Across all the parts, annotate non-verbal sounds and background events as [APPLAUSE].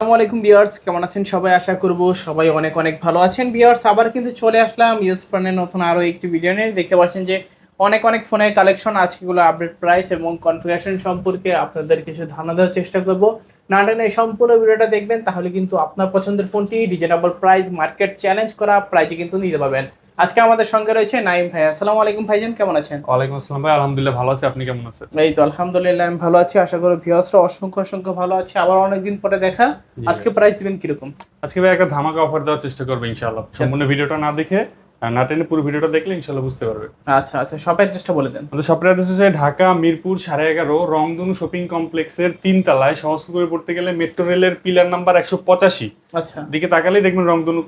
আসসালামু আলাইকুম বিয়ার্স কেমন আছেন সবাই? আশা করব সবাই অনেক অনেক ভালো আছেন। বিয়ার্স আবার কিন্তু চলে আসলাম ইউজ ফোনের নতুন আরও একটি ভিডিও নিয়ে। দেখতে পাচ্ছেন যে অনেক অনেক ফোনের কালেকশন আজকেগুলো আপডেট প্রাইস এবং কনফিগারেশন সম্পর্কে আপনাদের কিছু ধারণা দেওয়ার চেষ্টা করব। না এই সম্পূর্ণ ভিডিওটা দেখবেন, তাহলে কিন্তু আপনার পছন্দের ফোনটি রিজনেবল প্রাইস মার্কেট চ্যালেঞ্জ করা প্রাইজে কিন্তু নিতে পারবেন। আজকে আমাদের সঙ্গে রয়েছে নাইম ভাই। আসসালামু আলাইকুম ভাইজান কেমন আছেন? ওয়ালাইকুম আসসালাম ভাই আলহামদুলিল্লাহ ভালো আছি আপনি কেমন আছেন? এই তো আলহামদুলিল্লাহ আমি ভালো আছি আশা করি ভিউয়ার্সরা অসংখ্য অসংখ্য ভালো আছে। আবার অনেকদিন পরে দেখা আজকে প্রাইস দিবেন কীরকম? আজকে ভাই একটা ধামাকা অফার দেওয়ার চেষ্টা করব ইনশাআল্লাহ। সম্পূর্ণ ভিডিওটা না দেখে না টেনে পুরো ভিডিওটা দেখলে ইনশাআল্লাহ বুঝতে পারবে। আচ্ছা আচ্ছা সব অ্যাড্রেসটা বলে দেন। আমাদের শপের অ্যাড্রেস হচ্ছে ঢাকা মিরপুর সাড়ে এগারো রংধনু শপিং কমপ্লেক্সের তিন তলায় সহজ করে পড়তে গেলে মেট্রো রেলের পিলার নাম্বার একশো পঁচাশি। আচ্ছা। দিকে তাকালেই দেখবেন রংধনু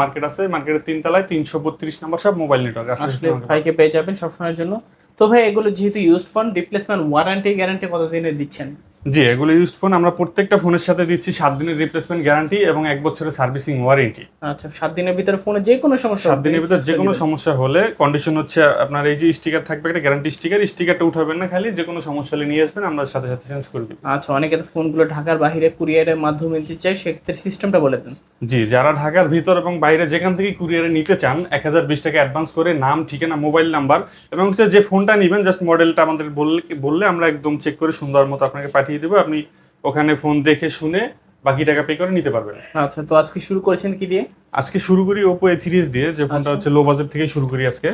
মার্কেট আছে মার্কেটের তিন তলায় তিনশো বত্রিশ নাম্বার সব মোবাইল নেটওয়ার্ক আসলে ভাইকে পেয়ে যাবেন সবসময়ের জন্য। তো ভাই এগুলো যেহেতু used phone replacement warranty guarantee কতদিনের দিচ্ছেন? জি এগুলো ইউজড ফোন আমরা প্রত্যেকটা ফোনের সাথে দিচ্ছি সাত দিনের রিপ্লেসমেন্ট গ্যারান্টি এবং এক বছরের সার্ভিসিং ওয়ারেন্টি আচ্ছা সাত দিনের ভিতরে ফোনে যে কোনো সমস্যা সাত দিনের ভিতরে যে কোনো সমস্যা হলে কন্ডিশন হচ্ছে আপনার এই যে স্টিকার থাকবে একটা গ্যারান্টি স্টিকার স্টিকারটা উঠাবেন না খালি যে কোনো সমস্যা হলে নিয়ে আসবেন আমরা সাথে সাথে চেঞ্জ করে দিই আচ্ছা অনেকে তো ফোনগুলো ঢাকার বাইরে কুরিয়ারের মাধ্যমে নিতে চায় সেক্ষেত্রে সিস্টেমটা বলে দেন। জি যারা ঢাকার ভিতর এবং বাইরে যেখান থেকে কুরিয়ারে নিতে চান এক হাজার বিশ টাকা অ্যাডভান্স করে নাম ঠিকানা মোবাইল নাম্বার এবং হচ্ছে যে ফোনটা নেবেন জাস্ট মডেলটা আমাদের বললে বললে আমরা একদম চেক করে সুন্দর মতো আপনাকে পাঠিয়ে দেবো আপনি ওখানে ফোন দেখে শুনে বাকি টাকা পে করে নিতে পারবেন। আচ্ছা তো আজকে শুরু করেছেন কি দিয়ে? আজকে শুরু করি ওপো এ থ্রিস দিয়ে যে ফোনটা হচ্ছে লো বাজেট থেকে শুরু করি আজকে।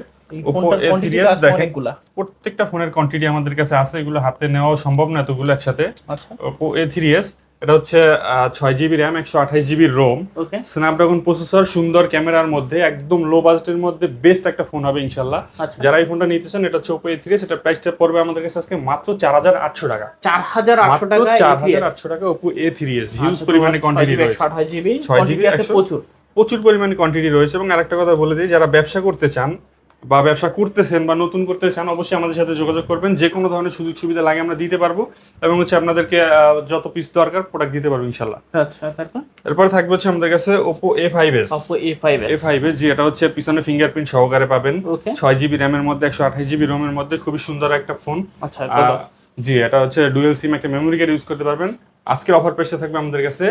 ওপো Oppo থ্রিস A3s দেখেন। প্রত্যেকটা ফোনের কোয়ান্টিটি আমাদের কাছে আছে এগুলো হাতে নেওয়া সম্ভব না এতগুলো একসাথে। আচ্ছা। ওপো এ থ্রি এস এটা হচ্ছে ছয় জিবি র্যাম একশো আঠাশ জিবি রোম স্ন্যাপড্রাগন প্রসেসর সুন্দর ক্যামেরার মধ্যে একদম লো বাজেটের মধ্যে বেস্ট একটা ফোন হবে ইনশাল্লাহ আচ্ছা। যারা এই ফোনটা নিতে চান এটা হচ্ছে ওপো থ্রি সেটা প্রাইসটা পড়বে আমাদের কাছে আজকে মাত্র চার হাজার আটশো টাকা। চার হাজার আটশো টাকা চার হাজার আটশো টাকা Oppo A three S huge পরিমাণে কোয়ান্টিটি রয়েছে। আঠাশ জিবি প্রচুর। প্রচুর পরিমাণে কোয়ান্টিটি রয়েছে। এবং আরেকটা কথা বলে দিই যারা ব্যবসা করতে চান বা ব্যবসা করতেছেন বা নতুন করতে চান অবশ্যই আমাদের সাথে যোগাযোগ করবেন। যে কোনো ধরনের সুযোগ সুবিধা লাগে আমরা দিতে পারব এবং হচ্ছে আপনাদেরকে যত পিস দরকার প্রোডাক্ট দিতে পারব ইনশাল্লাহ আচ্ছা তারপর? এরপর থাকবে হচ্ছে আমাদের কাছে Oppo A five S Oppo A5s A five S যে এটা হচ্ছে পিছনে ফিঙ্গারপ্রিন্ট সহকারে পাবেন। ছয় জিবি র্যামের মধ্যে একশো আঠাশ জিবি রোমের মধ্যে খুবই সুন্দর একটা ফোন আচ্ছা জি এটা হচ্ছে ডুয়েল সিম একটা মেমোরি কার্ড ইউজ করতে পারবেন। আজকের অফার প্রাইসটা থাকবে আমাদের কাছে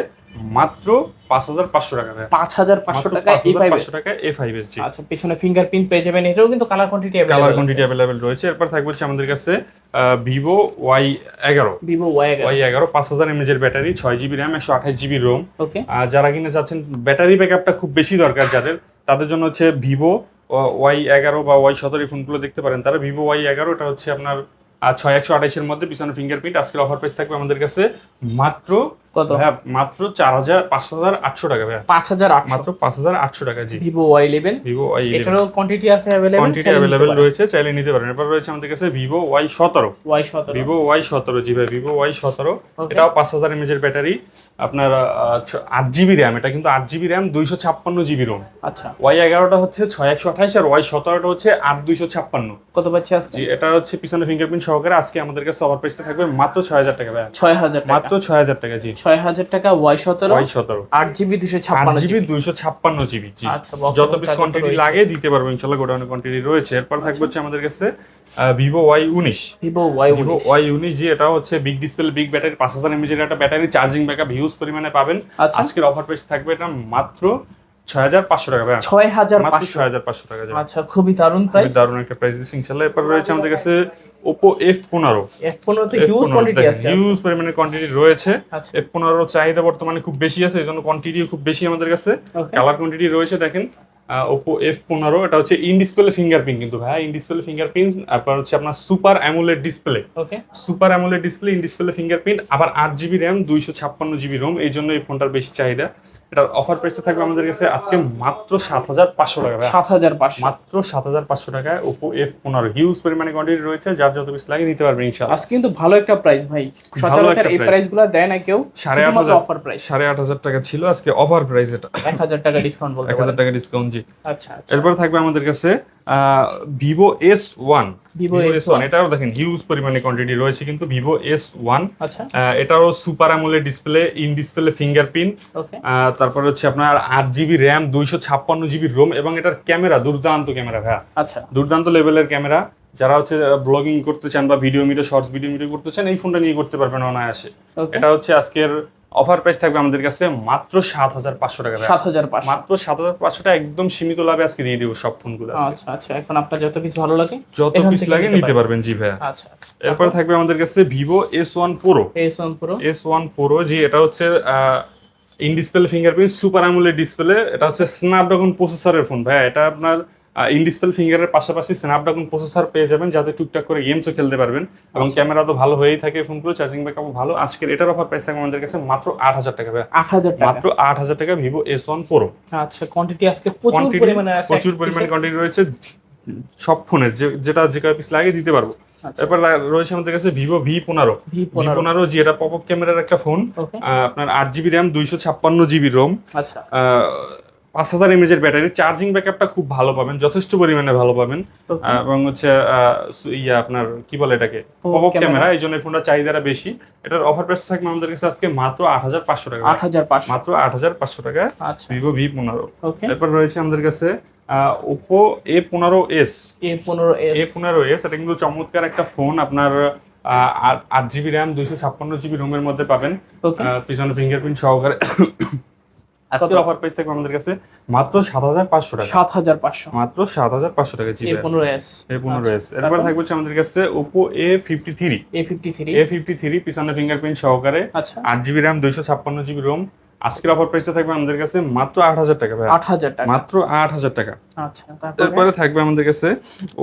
মাত্র পাঁচ হাজার পাঁচশো টাকা পাঁচ হাজার পাঁচশো টাকা A5s 5,500 টাকা এ ফাইভ এস আচ্ছা পিছনে ফিঙ্গারপ্রিন্ট পেয়ে যাবেন। এটাও কিন্তু colour quantity colour quantity available রয়েছে। এরপর থাকবে হচ্ছে আমাদের কাছে ভিভো ওয়াই এগারো। ভিভো ওয়াই ওয়াই এগারো পাঁচ হাজার এমএজ এর ব্যাটারি ছয় জিবি র্যাম একশো আঠাশ জিবি রোম ওকে আর যারা কিনে চাচ্ছেন ব্যাটারি ব্যাকআপটা খুব বেশি দরকার যাদের। তাদের জন্য হচ্ছে ভিভো ওয়াই এগারো বা ওয়াই সতেরো এই ফোনগুলো দেখতে পারেন। তারা ভিভো ওয়াই এগারো এটা হচ্ছে আপনার আহ, ছয় একশো আঠাইশের মধ্যে পিছনে ফিঙ্গারপ্রিন্ট আজকের অফার প্রাইস থাকবে আমাদের কাছে মাত্র কত? ভাইয়া মাত্র চার হাজার পাঁচ হাজার আটশো টাকা ভাইয়া। পাঁচ হাজার মাত্র পাঁচ হাজার আটশো টাকা জি। Vivo Y eleven Vivo Y এটারও কোয়ান্টিটি আছে অ্যাভেলেবল কোয়ান্টিটি অ্যাভেলেবেল রয়েছে চাইলে নিতে পারেন। এরপর রয়েছে আমাদের কাছে ভিভো ওয়াই সতেরো। ওয়াই সতেরো। ভিভো ওয়াই সতেরো জি ভাই ভিভো ওয়াই সতেরো। এটাও পাঁচ হাজার এমএজের ব্যাটারি। আপনার আট জিবি র্যাম। এটা কিন্তু আট জিবি র্যাম দুইশো ছাপ্পান্ন জিবি রোম আচ্ছা। ওয়াই এগারোটা হচ্ছে ছয় একশো আঠাইশ আর ওয়াই সতেরোটা হচ্ছে আট দুইশো ছাপ্পান্ন। কত পাচ্ছি আজকে? জি এটা হচ্ছে পিছনে ফিঙ্গারপ্রিন্ট সহকারে আজকে আমাদের কাছে অফার প্রাইসটা থাকবে মাত্র ছয় হাজার টাকা ভাই ছয় হাজার মাত্র ছয় হাজার টাকা জি। ছয় হাজার টাকা ওয়াই সতেরো ওয়াই সতেরো। আট জিবি দুশো ছাপ্পান্ন জিবি দুশো দুইশো ছাপ্পান্ন জিবি আচ্ছা যত পিস কোয়ান্টিটি লাগে দিতে পারব ইনশাল্লাহ গোডাউনে কোয়ান্টিটি রয়েছে। এরপর থাকবে হচ্ছে আমাদের কাছে ভিভো ওয়াই উনিশ। ভিভো ওয়াই ভিভো ওয়াই উনিশ জি এটা হচ্ছে বিগ ডিসপ্লে বিগ ব্যাটারি পাঁচ হাজার এমএজের একটা ব্যাটারি চার্জিং ব্যাকআপ হিউজ পরিমাণে পাবেন। আচ্ছা। আজকের অফার প্রাইস থাকবে এটা মাত্র ছয় হাজার পাঁচশো টাকা পাঁচশো। টাকা আচ্ছা খুবই দারুণ প্রাইস দারুণ একটা প্রাইস দিচ্ছে ইনশাল্লাহ এরপর রয়েছে আমাদের কাছে ওপো এফ পনেরো। তো হিউজ কোয়ান্টিটি আছে। হিউজ পরিমাণে কোয়ান্টিটি রয়েছে। আচ্ছা। চাহিদা বর্তমানে খুব বেশি আছে এই জন্য কোয়ান্টিটিও খুব বেশি আমাদের কাছে। কালার কোয়ান্টিটি রয়েছে দেখেন ওপো এফ পনেরো। এটা হচ্ছে ইন ডিসপ্লে ফিঙ্গারপ্রিন্ট কিন্তু ভাই ইন ডিসপ্লে ফিঙ্গারপ্রিন্ট তারপর হচ্ছে আপনার super AMOLED display okay super AMOLED display in display fingerprint আবার আট জিবি র্যাম দুইশো ছাপ্পান্ন জিবি রোম এই জন্য এই ফোনটার বেশি চাহিদা। এটার অফার প্রাইসটা থাকবে আমাদের কাছে আজকে মাত্র সাত হাজার পাঁচশো টাকা সাত হাজার পাঁচশো। মাত্র সাত হাজার পাঁচশো টাকায় ওপো এফ পনেরো। হিউজ পরিমাণে কোয়ান্টিটি রয়েছে যার যত পিস লাগে নিতে পারবেন ইনশাল আজকে কিন্তু ভালো একটা প্রাইস ভাই। সচরাচর এই price। প্রাইসগুলো দেয় না কেউ সাড়ে আট হাজার। অফার প্রাইস সাড়ে আট হাজার টাকা ছিল আজকে অফার প্রাইস এটা। এক হাজার টাকা ডিসকাউন্ট বলতে এক হাজার টাকা ডিসকাউন্ট জি। আচ্ছা আচ্ছা। এরপর থাকবে আমাদের কাছে Vivo S one Vivo S one এটাও দেখেন হিউজ পরিমাণে কোয়ান্টিটি রয়েছে কিন্তু ভিভো এস ওয়ান এটাও super AMOLED display in display fingerprint তারপর হচ্ছে আপনার আট জিবি র্যাম দুইশো ছাপ্পান্ন জিবি রোম এবং এটার ক্যামেরা দুর্দান্ত ক্যামেরা ভাইয়া। আচ্ছা। দুর্দান্ত লেভেলের ক্যামেরা। যারা হচ্ছে ব্লগিং করতে চান বা video media shorts video media করতে চান এই ফোনটা নিয়ে করতে পারবেন অনায়াসে। এটা হচ্ছে আজকের অফার প্রাইস থাকবে আমাদের কাছে মাত্র সাত হাজার পাঁচশো টাকা সাত হাজার পাঁচশো। মাত্র সাত হাজার পাঁচশো টাকা একদম সীমিত লাভে আজকে দিয়ে দিব সব ফোনগুলো। আচ্ছা আচ্ছা এখন আপনার যত পিস ভালো লাগে যত পিস লাগে নিতে পারবেন। জি ভাইয়া। আচ্ছা আচ্ছা। এরপরে থাকবে আমাদের কাছে Vivo S one pro S one pro S one pro G এটা হচ্ছে in display fingerprint super AMOLED display এটা হচ্ছে স্ন্যাপড্রাগন প্রসেসরের ফোন ভাইয়া। এটা আপনার ইন ডিসপ্লে ফিঙ্গারের পাশাপাশি স্ন্যাপড্রাগন প্রসেসর পেয়ে যাবেন যাতে টুকটাক করে গেমসও খেলতে পারবেন। এবং ক্যামেরা তো ভালো হয়েই থাকে ফোনগুলো চার্জিং ব্যাকআপ ভালো। আজকের এটার অফার প্রাইস থাকবে আমাদের কাছে মাত্র আট হাজার টাকা আট হাজার মাত্র আট হাজার টাকা ভিভো এস ওয়ান প্রো আচ্ছা কোয়ান্টিটি আজকে প্রচুর পরিমাণে আছে। প্রচুর পরিমাণে কোয়ান্টিটি রয়েছে। সব ফোনের যেটা যে কয় পিস লাগে দিতে পারব। আচ্ছা। এরপর লা- রয়েছে আমাদের কাছে ভিভো ভি পনেরো। ভি পনেরো। জি এটা পপ আপ ক্যামেরার একটা ফোন আপনার আট জিবি র্যাম দুইশো ছাপ্পান্ন জিবি রোম আচ্ছা। পাঁচ হাজার এমএজের ব্যাটারি। চার্জিং ব্যাকআপটা খুব ভালো পাবেন যথেষ্ট পরিমাণে ভালো পাবেন। এবং হচ্ছে ইয়া আপনার কি বলে এটাকে? পপ ক্যামেরা এই জন্য ফোনটা চাহিদাটা বেশি। এটার অফার প্রাইস থাকবে আমাদের কাছে আজকে মাত্র আট হাজার পাঁচশো টাকা। আট হাজার পাঁচশো। মাত্র আট হাজার পাঁচশো টাকা। আচ্ছা। ভিভো ভি পনেরো। এরপর রয়েছে আমাদের কাছে ওপো এ পনেরো এস এ পনেরো এ পনেরো এস এটা কিন্তু চমৎকার একটা ফোন আপনার আট জিবি র্যাম দুইশো ছাপ্পান্ন জিবি রোমের মধ্যে পাবেন। পিছনে ফিঙ্গারপ্রিন্ট সহকারে। আজকের অফার প্রাইস থাকবে আমাদের কাছে মাত্র সাত হাজার পাঁচশো টাকা। সাত হাজার পাঁচশো। মাত্র সাত হাজার পাঁচশো টাকা পনেরো এস আচ্ছা, এরপর থাকবে আমাদের কাছে Oppo A fifty three A fifty three A fifty three পিছনে ফিঙ্গারপ্রিন্ট সহকারে। আচ্ছা। আট জিবি র্যাম দুইশো ছাপ্পান্ন জিবি রোম আজকের অফার প্রাইসটা থাকবে আমাদের কাছে মাত্র আট হাজার টাকা ভাই আট হাজার টাকা। মাত্র আট হাজার টাকা। আচ্ছা তারপরে? থাকবে আমাদের কাছে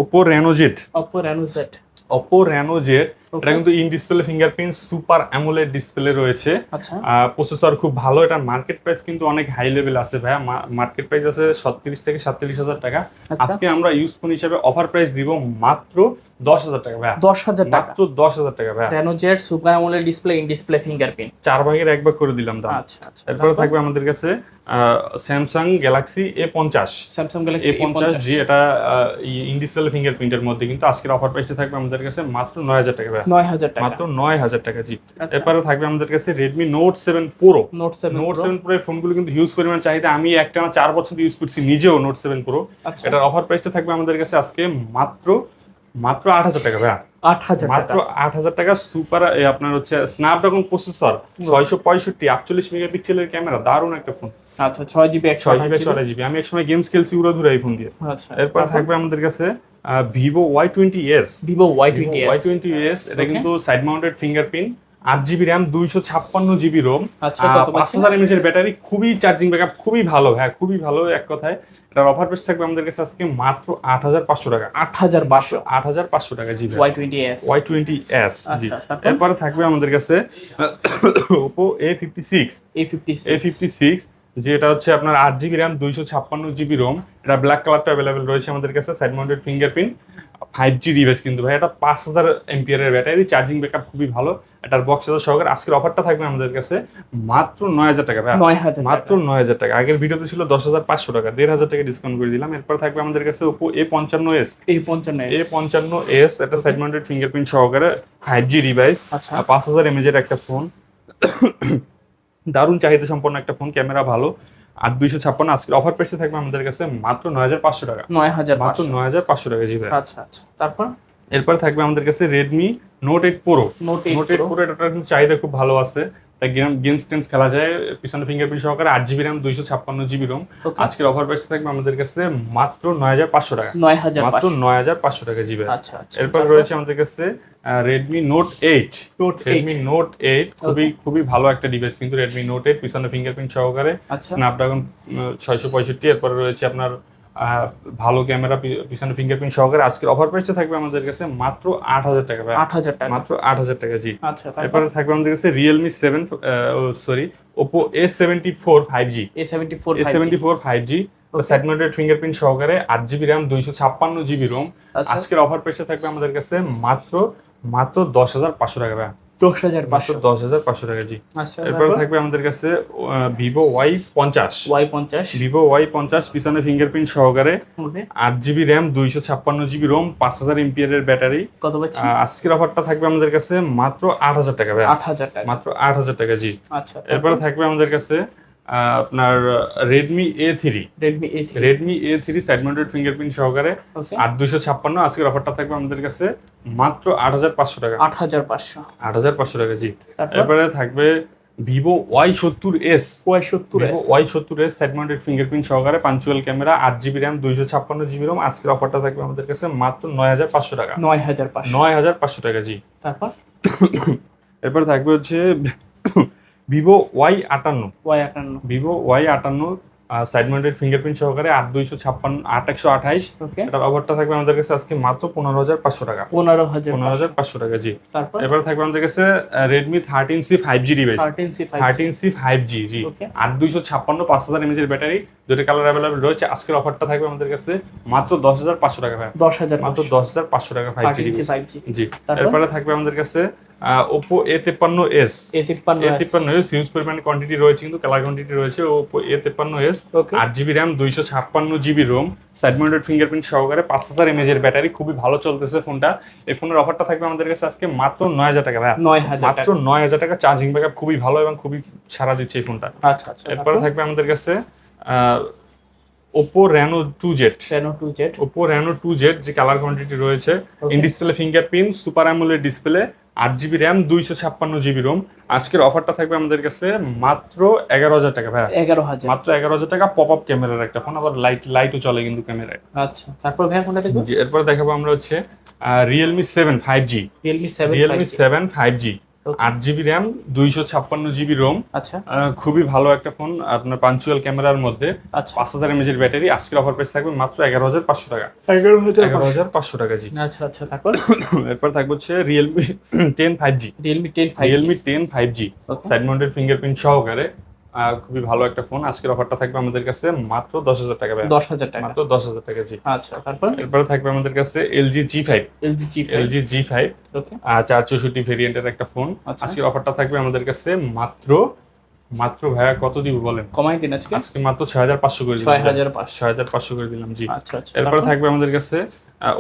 Oppo Reno Z Oppo Reno Z এটা কিন্তু in display fingerprint super AMOLED display রয়েছে। আচ্ছা। প্রসেসর খুব ভালো এটার মার্কেট প্রাইস কিন্তু অনেক হাই লেভেল আছে ভাইয়া। মার্কেট প্রাইস আছে সত্তিরিশ থেকে সাতত্রিশ হাজার টাকা। আচ্ছা। আজকে আমরা ইউজ ফোন হিসেবে অফার প্রাইস দিব মাত্র দশ হাজার টাকা ভাইয়া। দশ হাজার মাত্র দশ হাজার টাকা ভাইয়া। Reno Z super AMOLED display in display fingerprint চার ভাগের এক ভাগ করে দিলাম দাম। আচ্ছা আচ্ছা। এরপরে থাকবে আমাদের কাছে স্যামসাং গ্যালাক্সি এ পঞ্চাশ স্যামসাং এ পঞ্চাশ জি এটা ইন ডিসপ্লে ফিঙ্গারপ্রিন্টের মধ্যে কিন্তু আজকের অফার প্রাইসটা থাকবে আমাদের কাছে মাত্র নয় হাজার টাকা ভাইয়া নয় হাজার টাকা। মাত্র নয় হাজার টাকা জি। আচ্ছা। এরপরে থাকবে আমাদের কাছে Redmi Note seven pro Note seven Note seven pro এর ফোনগুলো কিন্তু হিউজ পরিমাণ চাহিদা। আমি একটা না চার বছর ইউজ করছি নিজেও নোট সেভেন প্রো এটার অফার প্রাইসটা থাকবে আমাদের কাছে আজকে মাত্র মাত্র আট হাজার টাকা ভাইয়া। মাত্র আট হাজার টাকা সুপার আপনার হচ্ছে স্ন্যাপড্রাগন প্রসেসর ছয়শো পঁয়ষট্টি আটচল্লিশ মেগাপিক্সেলের ক্যামেরা দারুণ একটা ফোন আচ্ছা ছয় জিবি ছয় জিবি ছয় জিবি আমি একসময় গেমস খেলছি উড়া ধরে এই ফোন দিয়ে। আচ্ছা এরপর থাকবে আমাদের কাছে Vivo Y twenty S Vivo Y twenty Y twenty S এটা কিন্তু সাইড মাউন্টেড ফিঙ্গারপ্রিন্ট আট জিবি র্যাম দুইশো ছাপ্পান্ন জিবি রোম আচ্ছা কত পাঁচ হাজার এমএচ এর ব্যাটারি খুবই চার্জিং ব্যাকআপ খুবই ভালো হ্যাঁ খুবই ভালো এক কথায়। এটার অফার প্রাইস থাকবে আমাদের কাছে আজকে মাত্র আট হাজার পাঁচশো টাকা। আট হাজার পাঁচশো? আট হাজার পাঁচশো টাকা GB Y twenty S Y twenty S G. আচ্ছা, এরপরে থাকবে আমাদের কাছে Oppo A fifty six A fifty A fifty six যেটা হচ্ছে আপনার আট জিবি র্যাম দুইশো ছাপ্পান্ন জিবি রোম এটা ব্ল্যাক কালারটা অ্যাভেলেবেল রয়েছে আমাদের কাছে side mounted fingerprint five G device কিন্তু ভাই এটা পাঁচ হাজার এমপিয়ারের ব্যাটারি চার্জিং ব্যাকআপ খুবই ভালো। এটার বক্স চার্জার সহকারে আজকের অফারটা থাকবে আমাদের কাছে মাত্র নয় হাজার টাকা ভাই। নয় হাজার মাত্র নয় হাজার টাকা। আগের ভিডিওতে ছিল দশ হাজার পাঁচশো টাকা দেড় হাজার টাকা ডিসকাউন্ট করে দিলাম। এরপর থাকবে আমাদের কাছে ওপো এ পঞ্চান্ন এস এ পঞ্চান্ন এ পঞ্চান্ন এস একটা সাইড মাউন্টেড ফিঙ্গারপ্রিন্ট সহকারে ফাইভ জি ডিভাইস আচ্ছা। পাঁচ হাজার এমএজ এর একটা ফোন দারুণ চাহিদা সম্পন্ন একটা ফোন ক্যামেরা ভালো। আট দুইশো ছাপ্পান্ন আজকের অফার প্রাইসে থাকবে আমাদের কাছে মাত্র নয় হাজার পাঁচশো টাকা। নয় হাজার মাত্র নয় হাজার পাঁচশো টাকা জি ভাই আচ্ছা আচ্ছা। তারপর? এরপর থাকবে আমাদের কাছে Redmi Note eight pro Note Note eight pro এটার চাহিদা খুব ভালো আছে। গেম গেমস টেমস খেলা যায় পিছনে ফিঙ্গারপ্রিন্ট সহকারে আট জিবি র্যাম দুইশো ছাপ্পান্ন জিবি রোম আজকের অফার প্রাইস থাকবে আমাদের কাছে মাত্র নয় হাজার পাঁচশো টাকা। নয় হাজার মাত্র নয় হাজার পাঁচশো টাকা জিবে আচ্ছা আচ্ছা। এরপর রয়েছে আমাদের কাছে Redmi Note eight Redmi Note eight খুবই খুবই ভালো একটা ডিভাইস কিন্তু রেডমি নোট এইট পিছনে ফিঙ্গারপ্রিন্ট সহকারে আচ্ছা। স্ন্যাপড্রাগন ছয়শো পঁয়ষট্টি। এরপরে রয়েছে আপনার ভালো ক্যামেরা পিছনে ফিঙ্গারপ্রিন্ট সহকারে আজকের অফার প্রাইসটা থাকবে আমাদের কাছে মাত্র আট হাজার টাকা আট হাজার টাকা। মাত্র আট হাজার টাকা জি। আচ্ছা এরপরে থাকবে আমাদের কাছে Realme seven sorry Oppo A seventy four five G A seventy four A seventy four five G. Side mounted fingerprint সহকারে আট জিবি র্যাম দুইশো ছাপ্পান্ন জিবি রোম আচ্ছা। আজকের অফার প্রাইসটা থাকবে আমাদের কাছে মাত্র মাত্র দশ হাজার পাঁচশো টাকা দশ হাজার পাঁচশো। দশ হাজার পাঁচশো টাকা জি। আচ্ছা এরপরে থাকবে আমাদের কাছে ভিভো ওয়াই পঞ্চাশ। ওয়াই পঞ্চাশ। ভিভো ওয়াই পঞ্চাশ পিছনে ফিঙ্গারপ্রিন্ট সহকারে। আট জিবি র্যাম দুইশো ছাপ্পান্ন জিবি রোম পাঁচ হাজার এমপিয়ারের ব্যাটারি। কত আজকের অফারটা থাকবে আমাদের কাছে মাত্র আট হাজার টাকা আট হাজার টাকা। মাত্র আট হাজার টাকা জি। আচ্ছা এরপরে থাকবে আমাদের কাছে আপনার Redmi A three Redmi A three Redmi A three side mounted fingerprint সহকারে আট দুইশো ছাপ্পান্ন। আজকের অফারটা থাকবে আমাদের কাছে মাত্র আট হাজার পাঁচশো টাকা। আট হাজার পাঁচশো। আট হাজার পাঁচশো টাকা জি। তারপর? এরপরে থাকবে ভিভো ওয়াই সত্তর এস ওয়াই সত্তর ওয়াই সত্তর এস সাইড মাউন্টেড ফিঙ্গারপ্রিন্ট সহকারে পাঞ্চুয়াল ক্যামেরা আট জিবি র্যাম দুইশো ছাপ্পান্ন জিবি রোম আজকের অফারটা থাকবে আমাদের কাছে মাত্র নয় হাজার পাঁচশো টাকা। নয় হাজার নয় হাজার পাঁচশো টাকা জি। তারপর? [COUGHS] এরপর থাকবে হচ্ছে ভিভো ওয়াই আটান্ন ওয়াই আটান্ন ভিভো ওয়াই আটান্ন সাইড মাউন্টেড ফিঙ্গারপ্রিন্ট সহকারে আট দুইশো ছাপ্পান্ন আট একশো আঠাইশ এটার অফারটা থাকবে আমাদের কাছে আজকে মাত্র পনেরো হাজার পাঁচশো টাকা। পনেরো হাজার পনেরো হাজার পাঁচশো টাকা জি। তারপর? এবার থাকবে আমাদের কাছে Redmi thirteen C five G device thirteen C five G. G আট দুইশো ছাপ্পান্ন পাঁচ হাজার এমএজের ব্যাটারি দুটো কালার অ্যাভেলেবল রয়েছে। আজকের অফারটা থাকবে আমাদের কাছে মাত্র দশ হাজার পাঁচশো টাকা ভাই। দশ হাজার মাত্র দশ হাজার পাঁচশো টাকা ফাইভ জি ফাইভ জি। জি এরপরে থাকবে আমাদের কাছে ওপো এ তেপ্পান্ন এস এ তিপ্পান্ন এস হিউজ পরিমাণ কোয়ান্টিটি রয়েছে কিন্তু কালার কোয়ান্টিটি রয়েছে ওপো এ তেপ্পান্ন এস আট জিবি র্যাম দুইশো ছাপ্পান্ন GB ROM side mounted fingerprint সহকারে পাঁচ হাজার এমএজের ব্যাটারি খুবই ভালো চলতেছে ফোনটা। এই ফোনের অফারটা থাকবে আমাদের কাছে আজকে মাত্র নয় হাজার টাকা ভাই নয় হাজার মাত্র নয় হাজার টাকা চার্জিং ব্যাকআপ খুবই ভালো এবং খুবই সারা দিচ্ছে এই ফোনটা। আচ্ছা আচ্ছা। এরপরে থাকবে আমাদের কাছে Oppo Reno two Z Reno two Z Oppo Reno two Z যে কালার কোয়ান্টিটি রয়েছে. In display fingerprint super AMOLED display আট জিবি র্যাম দুইশো ছাপ্পান্ন জিবি রোম আজকের অফারটা থাকবে আমাদের কাছে মাত্র এগারো হাজার টাকা ভাই এগারো হাজার। মাত্র এগারো হাজার টাকা পপ আপ ক্যামেরার একটা ফোন আবার লাইট লাইটও চলে কিন্তু ক্যামেরায় আচ্ছা তারপর ভাই ফোনটা দেখব? এরপর দেখাবো আমরা হচ্ছে Realme seven five G Realme seven Realme seven five G. আট জিবি র্যাম দুইশো ছাপ্পান্ন জিবি রোম আচ্ছা। খুবই ভালো একটা ফোন আপনার পাঞ্চুয়াল ক্যামেরার মধ্যে। আচ্ছা। পাঁচ হাজার এমএজের ব্যাটারি আজকের অফার প্রাইস থাকবে মাত্র এগারো হাজার পাঁচশো টাকা। এগারো হাজার এগারো হাজার পাঁচশো টাকা জি আচ্ছা আচ্ছা তারপর? এরপর থাকবে হচ্ছে Realme ten five G Realme ten five Realme ten five G side mounted fingerprint সহকারে। খুবই ভালো একটা ফোন আজকের অফারটা থাকবে আমাদের কাছে মাত্র দশ হাজার টাকা। দশ হাজার টাকা। মাত্র দশ হাজার টাকা জি। আচ্ছা তারপর? এরপরে থাকবে আমাদের কাছে LG G five LG G LG G five okay চার চৌষট্টি ভেরিয়েন্টের একটা ফোন আচ্ছা। আজকের অফারটা থাকবে আমাদের কাছে মাত্র মাত্র ভাইয়া কত দিব বলেন? কমাই দিন আজকে? আজকে মাত্র ছয় হাজার পাঁচশো করে ছয় হাজার পাঁচশো। ছয় হাজার পাঁচশো করে দিলাম জি। আচ্ছা আচ্ছা। এরপরে থাকবে আমাদের কাছে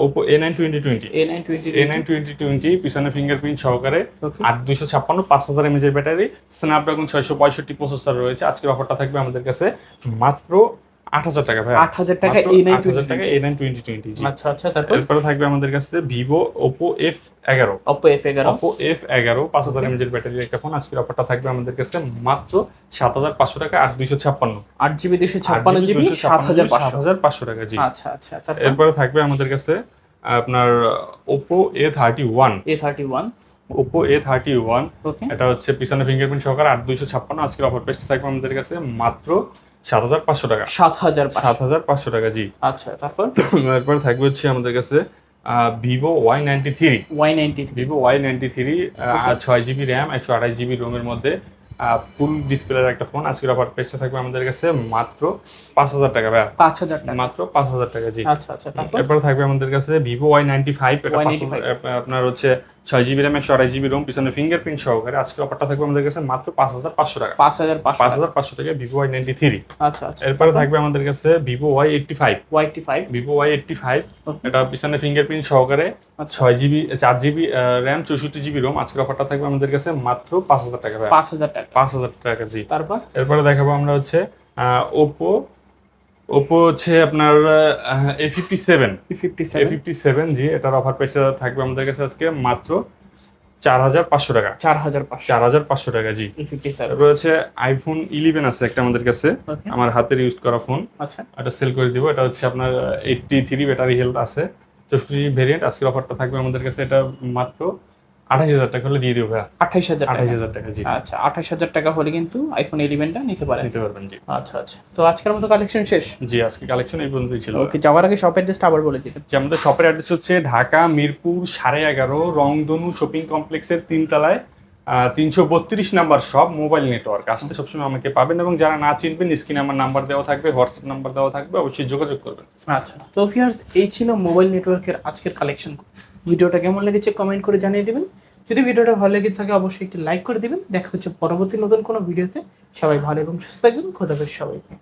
Oppo A nine twenty twenty A nine twenty A nine twenty twenty পিছনে ফিঙ্গারপ্রিন্ট সহকারে আট দুইশো ছাপ্পান্ন পাঁচ হাজার এমএজের ব্যাটারি স্ন্যাপড্রাগন ছয়শো পঁয়ষট্টি প্রসেসর রয়েছে। আজকের অফারটা থাকবে আমাদের কাছে মাত্র আট হাজার টাকা ভাই আট হাজার টাকা এ নাইন টাকা টোয়েন্টি টোয়েন্টি আচ্ছা আচ্ছা তারপর? এরপরে থাকবে আমাদের কাছে ভিভো ওপো এফ এগারো। অপো এফ এগারো। ওপো এফ এগারো পাঁচ হাজার এমএজের ব্যাটারি একটা ফোন আজকের অফারটা থাকবে আমাদের কাছে মাত্র সাত হাজার পাঁচশো টাকা আট দুইশো ছাপ্পান্ন। আট জিবি দুশো ছাপ্পান্ন জিবি সাত হাজার সাত হাজার পাঁচশো টাকা জি। আচ্ছা আচ্ছা এরপরে থাকবে আমাদের কাছে আপনার Oppo A thirty one A thirty one Oppo A thirty one এটা হচ্ছে পিছনে ফিঙ্গারপ্রিন্ট সহকারে আট দুইশো ছাপ্পান্ন। আজকের অফার প্রাইস থাকবে আমাদের কাছে মাত্র সাত হাজার পাঁচশো টাকা। সাত হাজার সাত হাজার পাঁচশো টাকা জি। আচ্ছা তারপর? [CLEARS THROAT] এরপর থাকবে হচ্ছে আমাদের কাছে Vivo Y ninety three. Y ninety Vivo Y ninety three ছয় জিবি র্যাম একশো আঠাশ জিবি রোমের মধ্যে ফুল ডিসপ্লের একটা ফোন। আজকের অফার প্রাইসটা থাকবে আমাদের কাছে মাত্র পাঁচ হাজার টাকা ভাইয়া। পাঁচ হাজার টাকা। মাত্র পাঁচ হাজার টাকা জি। আচ্ছা আচ্ছা তারপর? এরপর থাকবে আমাদের কাছে ভিভো ওয়াই নাইনটি ফাইভ। এটা Y95 পাঁচশো- আপ- আপনার হচ্ছে ছয় জিবি র্যাম একশো আড়াই জিবি রোম পিছনে ফিঙ্গারপ্রিন্ট সহকারে। আজকের অফারটা থাকবে আমাদের কাছে মাত্র পাঁচ হাজার পাঁচশো টাকা। পাঁচ হাজার পাঁচ হাজার পাঁচশো টাকা ভিভো ওয়াই নাইনটি থ্রি আচ্ছা আচ্ছা। এরপরে থাকবে আমাদের কাছে Vivo Y eighty five Y eighty five Vivo Y eighty five এটা পিছনে ফিঙ্গারপ্রিন্ট সহকারে আচ্ছা। ছয় জিবি চার জিবি র্যাম চৌষট্টি জিবি রোম আজকের অফারটা থাকবে আমাদের কাছে মাত্র পাঁচ হাজার টাকা পাঁচ হাজার টাকা। পাঁচ হাজার টাকা জি। তারপর? এরপরে দেখাবো আমরা হচ্ছে ওপো ওপো হচ্ছে আপনার A fifty seven A fifty seven G এটার অফার প্রাইস থাকবে আমাদের কাছে আজকে মাত্র চার হাজার পাঁচশো টাকা। চার হাজার চার হাজার পাঁচশো টাকা জি। তারপর হচ্ছে আইফোন ইলেভেন আছে একটা আমাদের কাছে আমার হাতের ইউজ করা ফোন আচ্ছা। এটা সেল করে দিব এটা হচ্ছে আপনার এইটটি থ্রি ব্যাটারি হেলথ আছে চৌষট্টি ভেরিয়েন্ট আজকের অফারটা থাকবে আমাদের কাছে এটা মাত্র আঠাশ হাজার টাকা হলে দিয়ে দিব ভাইয়া। আঠাইশ হাজার আঠাশ হাজার টাকা জি। আচ্ছা আঠাশ হাজার টাকা হলে কিন্তু আইফোন ইলেভেনটা নিতে পারেন। নিতে পারবেন জি। আচ্ছা আচ্ছা। তো আজকের মতো কালেকশন শেষ? জি আজকে কালেকশন এই পর্যন্তই ছিল। ওকে যাওয়ার আগে শপ অ্যাড্রেসটা আবার বলে দিবেন। যে আমাদের শপের অ্যাড্রেস হচ্ছে ঢাকা মিরপুর সাড়ে এগারো রংধনু শপিং কমপ্লেক্সের তিনতলায় তিনশো বত্রিশ নাম্বার সব মোবাইল নেটওয়ার্ক আসতে সবসময় আমাকে পাবেন এবং যারা না চিনবেন স্ক্রিনে আমার নাম্বার দেওয়া থাকবে হোয়াটসঅ্যাপ নাম্বার দেওয়া থাকবে অবশ্যই যোগাযোগ করবেন। আচ্ছা তো ফিয়ার্স এই ছিল মোবাইল নেটওয়ার্কের আজকের কালেকশন ভিডিওটা কেমন লেগেছে কমেন্ট করে জানিয়ে দিবেন। যদি ভিডিওটা ভালো লেগে থাকে, অবশ্যই একটি লাইক করে দিবেন। দেখা হচ্ছে পরবর্তী নতুন কোনো ভিডিওতে। সবাই ভালো এবং সুস্থ থাকবেন। খোদাবেশ সবাইকে।